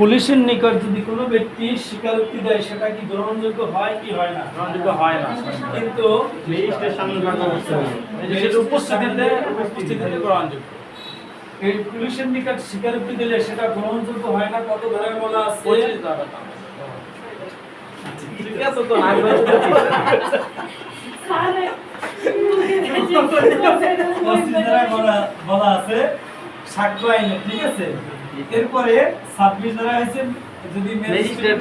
পুলিশের নিকট যদি কোনো ব্যক্তি স্বীকারোক্তি দেয় সেটা কি গ্রহণযোগ্য হয় কি হয় না? গ্রহণযোগ্য হয় না। কিন্তু উপস্থিতিতে উপস্থিতিতে গ্রহণযোগ্য। এই পুলিশের নিকট স্বীকারোক্তি দিলে সেটা গ্রহণযোগ্য হয় না? কত ধারায় বলা আছে? ঠিক তো বলা আছে। সাক্ষ্য আইনে ঠিক আছে? এরপরে ছাব্বিশ ধারা হয়েছে যদি ম্যাজিস্ট্রেট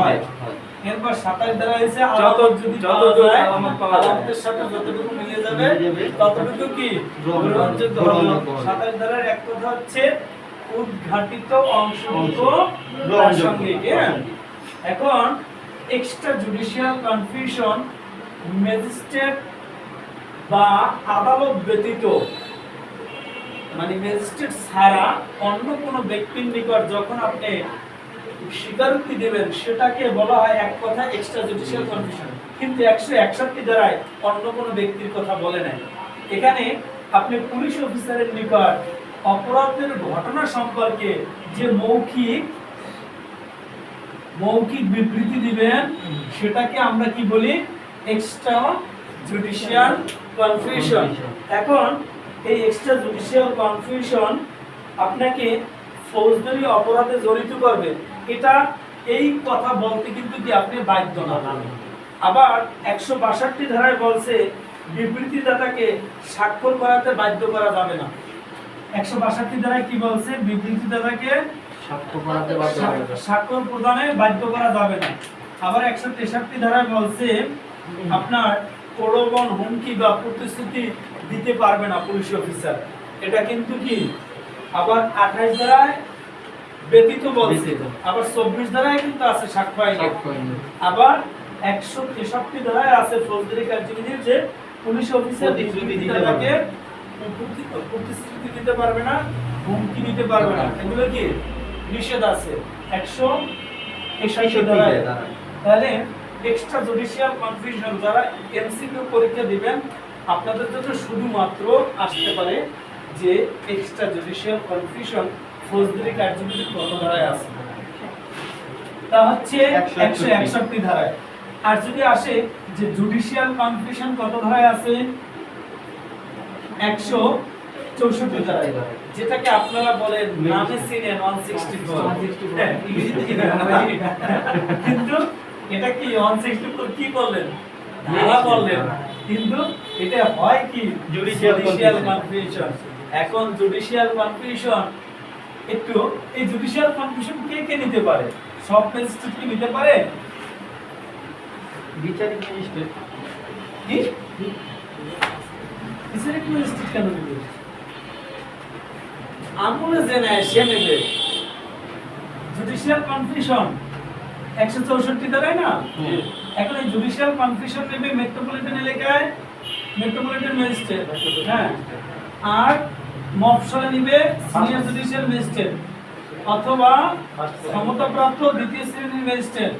হয়। এরপর সাতাশ ধারা হয়েছে আলামত যদি যত আলামত পাওয়া যায়। আলামতের সাথে যতটুকু মিলে যাবে ততটুকু কি? গ্রহণযোগ্য। হবে। ধারার এক কথা হচ্ছে উদ্ঘাটিত অংশগত গ্রহণযোগ্য। এখন এক্সট্রা জুডিশিয়াল কনফিউশন ম্যাজিস্ট্রেট বা আদালত ব্যতীত মানে ম্যাজিস্ট্রেট ছাড়া অন্য কোনো ব্যক্তির নিকট যখন আপনি স্বীকারোক্তি দেবেন, সেটাকে বলা হয় এক কথা এক্সট্রা জুডিশিয়াল কনফিউশন কিন্তু একশো একষট্টি দ্বারায় অন্য কোনো ব্যক্তির কথা বলে নাই। এখানে আপনি পুলিশ অফিসারের নিকট অপরাধের ঘটনা সম্পর্কে যে মৌখিক মৌখিক বিবৃতি দিবেন, সেটাকে আমরা কি বলি? এক্সট্রা জুডিশিয়াল কনফিউশন এখন এই এক্সট্রা জুডিশিয়াল কনফিউশন আপনাকে ফৌজদারি অপরাধে জড়িত করবে। এটা এই কথা বলতে কিন্তু কি আপনি বাধ্য না। আবার একশো বাষট্টি ধারায় বলছে বিবৃতিদাতাকে স্বাক্ষর করাতে বাধ্য করা যাবে না। একশো বাষট্টি ধারায় কি বলছে? বিবৃতিদাতাকে। স্বাক্ষর প্রদানে বাধ্য করা যাবে না। আবার একশো তেষট্টি ধারায় বলছে আপনার প্রলোভন হুমকি বা প্রতিশ্রুতি দিতে পারবে না পুলিশ অফিসার। এটা কিন্তু কি? আবার আঠাইশ ধারায় ব্যতীত বলছে। আবার চব্বিশ ধারায় কিন্তু আছে সাক্ষ্য আইনে সাক্ষ্য আইনে। আবার একশো তেষট্টি ধারায় আছে ফৌজদারি কার্যবিধির যে পুলিশ অফিসার তাকে প্রতিশ্রুতি দিতে পারবে না হুমকি দিতে পারবে না। এগুলো কি? নিষেধ আছে। একশো তেষট্টি ধারায়। তাহলে এক্সট্রা জুডিশিয়াল কনফিউশন যারা এমসিকিউ পরীক্ষা দিবেন আপনাদের জন্য শুধুমাত্র আসতে পারে যে এক্সট্রা জুডিশিয়াল কনফিউশন ফৌজদারি কার্যবিধির কত ধারায় আছে? তা হচ্ছে একশো একষট্টি। ধারায়। আর যদি আসে যে জুডিশিয়াল কনফিউশন কত ধারায় আছে? একশো চৌষট্টি ধারায়। যেটাকে আপনারা বলেন নামে সিনেন ওয়ান সিক্সটি ফোর কিন্তু এটা কি ওয়ান সিক্সটি ফোর কি করলেন ধারা বললেন। কিন্তু এটা হয় কি? জুডিশিয়াল. কনফিউশন এখন জুডিশিয়াল কনফিউশন একটু এই জুডিশিয়াল কনফিউশন কে কে নিতে পারে? সব ম্যাজিস্ট্রেট কি নিতে পারে? বিচারিক ম্যাজিস্ট্রেট কি? বিচারিক ম্যাজিস্ট্রেট কেন নেবে আমলে যে নেয় সে নেবে। জুডিশিয়াল কনফিউশন একশো চৌষট্টি দ্বারাই না। এখন এই জুডিশিয়াল কনফিউশন নেবে মেট্রোপলিটন এলাকায় মেট্রোপলিটন ম্যাজিস্ট্রেট হ্যাঁ? আর মফসলে নিবে সিনিয়র জুডিশিয়াল ম্যাজিস্ট্রেট অথবা ক্ষমতাপ্রাপ্ত দ্বিতীয় শ্রেণির ম্যাজিস্ট্রেট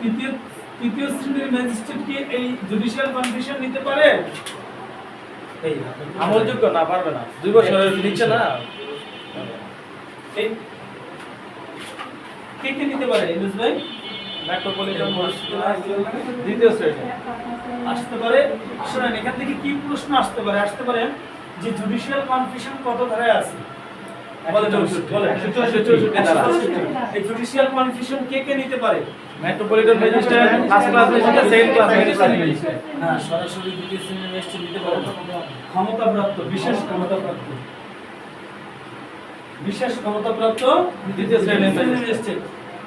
তৃতীয় তৃতীয় শ্রেণির ম্যাজিস্ট্রেট কি এই জুডিশিয়াল কনফিউশন নিতে পারে? আমলযোগ্য না, পারবে না। দুই বছর নিচ্ছে না। কে কে নিতে পারে ইউনুস ভাই? মেট্রোপলিটন দ্বিতীয় শ্রেণি আসতে পারে। শোনেন এখান থেকে কি প্রশ্ন আসতে পারে? আসতে পারে যে জুডিশিয়াল কনফিউশন কত ধারায় আছে? বলেন, বলেন। একশো চৌষট্টি। ধারা। এই জুডিশিয়াল কনফিউশন কে কে নিতে পারে? Metropolitan magistrate first class magistrate second class magistrate হ্যাঁ সরাসরি দ্বিতীয় শ্রেণির ম্যাজিস্ট্রেট নিতে পারে। ক্ষমতাপ্রাপ্ত বিশেষ ক্ষমতাপ্রাপ্ত। বিশেষ ক্ষমতাপ্রাপ্ত দ্বিতীয় ম্যাজিস্ট্রেট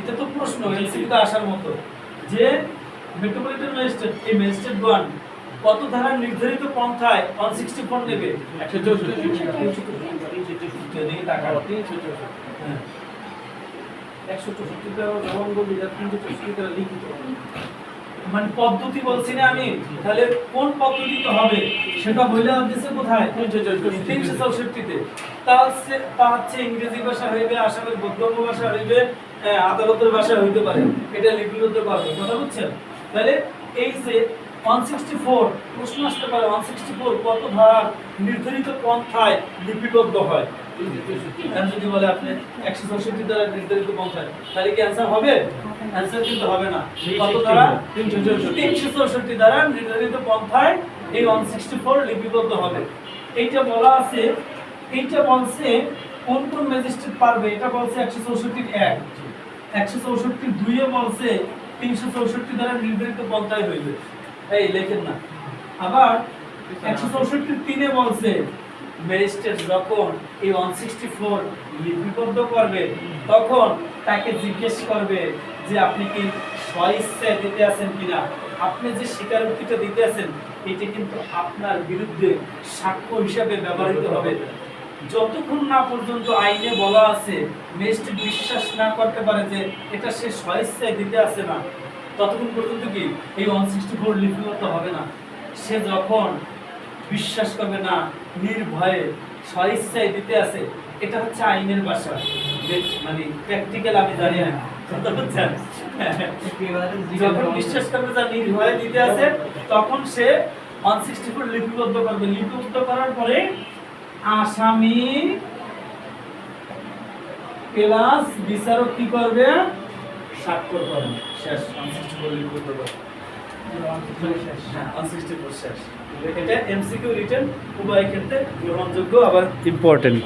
এটা তো প্রশ্ন এমসিকিউতে আসার মতো। যে মেট্রোপলিটন ম্যাজিস্ট্রেট এই ম্যাজিস্ট্রেট গণ কত ধারা নির্ধারিত পন্থায় ওয়ান সিক্সটি ফোর নেবে? একশো চৌষট্টি। টাকা টাকা ধারা জবানবন্দি আর তিনশো লিখিত। মানে পদ্ধতি বলছি না আমি, তাহলে কোন পদ্ধতিতে হবে? সেটা বলে দিচ্ছে কোথায়? তিনশো চৌষট্টিতে। তা হচ্ছে তা হচ্ছে ইংরেজি ভাষা হইবে, আসামের বৌদ্ধ ভাষা হইবে আদালতের ভাষা হইতে পারে। এটা লিপিবদ্ধ পারবে কথা বুঝছেন? তাহলে এই যে ওয়ান সিক্সটি ফোর প্রশ্ন আসতে পারে ওয়ান সিক্সটি ফোর কত ধারার নির্ধারিত পন্থায় লিপিবদ্ধ হয়? যদি বলে আপনি একশো চৌষট্টি দ্বারা নির্ধারিত পন্থায় তাহলে কি অ্যান্সার হবে? অ্যান্সার কিন্তু হবে না। কত দ্বারা? তিনশো চৌষট্টি। দ্বারা নির্ধারিত পন্থায় এই ওয়ান সিক্সটি ফোর লিপিবদ্ধ হবে। এইটা বলা আছে এইটা বলছে কোন কোন ম্যাজিস্ট্রেট পারবে? এটা বলছে একশো চৌষট্টির এক। একশো চৌষট্টি দুইয়ে বলছে তিনশো চৌষট্টি দ্বারা নির্ধারিত পন্থায় হইবে। এই লেখেন না। আবার একশো চৌষট্টি তিনে বলছে ম্যাজিস্ট্রেট যখন এই ওয়ান সিক্সটি ফোর লিপিবদ্ধ করবে, তখন তাকে জিজ্ঞেস করবে যে আপনি কি স্বইচ্ছায় দিতে আছেন কিনা? আপনি যে স্বীকারোক্তিটা দিতে আছেন, এটি কিন্তু আপনার বিরুদ্ধে সাক্ষ্য হিসাবে ব্যবহৃত হবে। যতক্ষণ না পর্যন্ত আইনে বলা আছে ম্যাজিস্ট্রেট বিশ্বাস না করতে পারে যে এটা সে স্বইচ্ছায় দিতে আছে না, ততক্ষণ পর্যন্ত কি এই ওয়ান সিক্সটি ফোর লিপিবদ্ধ হবে না? সে যখন বিশ্বাস করবে না, নির্ভয়ে স্বইচ্ছায় দিতে আছে। এটা হচ্ছে আইনের ভাষা মানে প্র্যাকটিক্যাল আমি জানি না। যখন বিশ্বাস করবে যে নির্ভয়ে দিতে আছে, তখন সে ওয়ান সিক্সটি ফোর লিপিবদ্ধ করবে। লিপিবদ্ধ করার পরে আসামি প্লাস বিচারক কি করবে? স্বাক্ষর করবে। শেষ ওয়ান সিক্সটি ফোর লিপিবদ্ধ করবে। 164 শেষ। এটা এমসিকিউ রিটার্ন উভয় ক্ষেত্রে গ্রহণযোগ্য আবার ইম্পর্টেন্ট